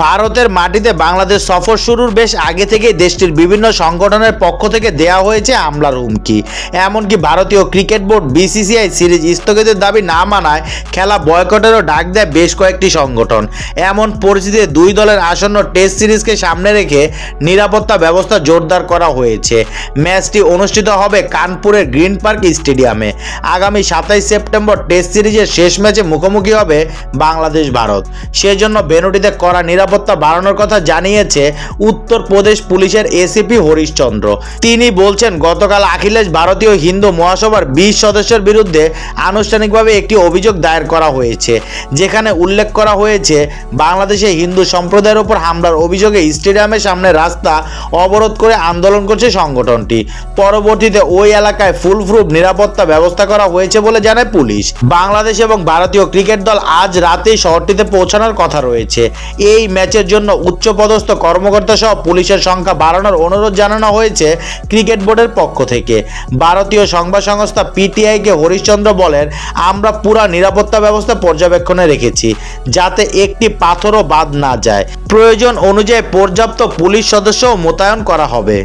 ভারতের মাটিতে বাংলাদেশ সফর শুরুর বেশ আগে থেকেই দেশটির বিভিন্ন সংগঠনের পক্ষ থেকে দেয়া হয়েছে হামলার হুমকি। এমনকি ভারতীয় ক্রিকেট বোর্ড বিসিসিআই সিরিজ স্থগিতের দাবি না মানায় খেলা বয়কটেরও ডাক দেয় বেশ কয়েকটি সংগঠন। এমন পরিস্থিতিতে দুই দলের আসন্ন টেস্ট সিরিজকে সামনে রেখে নিরাপত্তা ব্যবস্থা জোরদার করা হয়েছে। ম্যাচটি অনুষ্ঠিত হবে কানপুরের গ্রিন পার্ক স্টেডিয়ামে। আগামী সাতাইশ সেপ্টেম্বর টেস্ট সিরিজের শেষ ম্যাচে মুখোমুখি হবে বাংলাদেশ ভারত সেজন্য বেনুটিতে কড়া নিরাপত্তা বাড়ানোর কথা জানিয়েছে উত্তরপ্রদেশ পুলিশের এসিপি হরিশচন্দ্র। তিনি বলছেন, গতকাল আখিলেশ ভারতীয় হিন্দু মহাসভার বিশ সদস্যের বিরুদ্ধে আনুষ্ঠানিকভাবে একটি অভিযোগ দায়ের করা হয়েছে, যেখানে উল্লেখ করা হয়েছে, বাংলাদেশে হিন্দু সম্প্রদায়ের ওপর হামলার অভিযোগে স্টেডিয়ামের সামনে রাস্তা অবরোধ করে আন্দোলন করছে সংগঠনটি। পরবর্তীতে ওই এলাকায় ফুল প্রুফ নিরাপত্তা ব্যবস্থা করা হয়েছে বলে জানায় পুলিশ। বাংলাদেশ এবং ভারতীয় ক্রিকেট দল আজ রাতেই শহরটিতে পৌঁছানোর কথা রয়েছে। এই ম্যাচের জন্য উচ্চপদস্থ কর্মকর্তা সহ পুলিশের সংখ্যা বাড়ানোর অনুরোধ জানানো হয়েছে ক্রিকেট বোর্ডের পক্ষ থেকে। ভারতীয় সংবাদ সংস্থা পিটিআইকে হরিশ্চন্দ্র বলেন, আমরা পুরা নিরাপত্তা ব্যবস্থা পর্যবেক্ষণে রেখেছি, যাতে একটি পাথরও বাদ না যায়। প্রয়োজন অনুযায়ী পর্যাপ্ত পুলিশ সদস্য মোতায়েন করা হবে।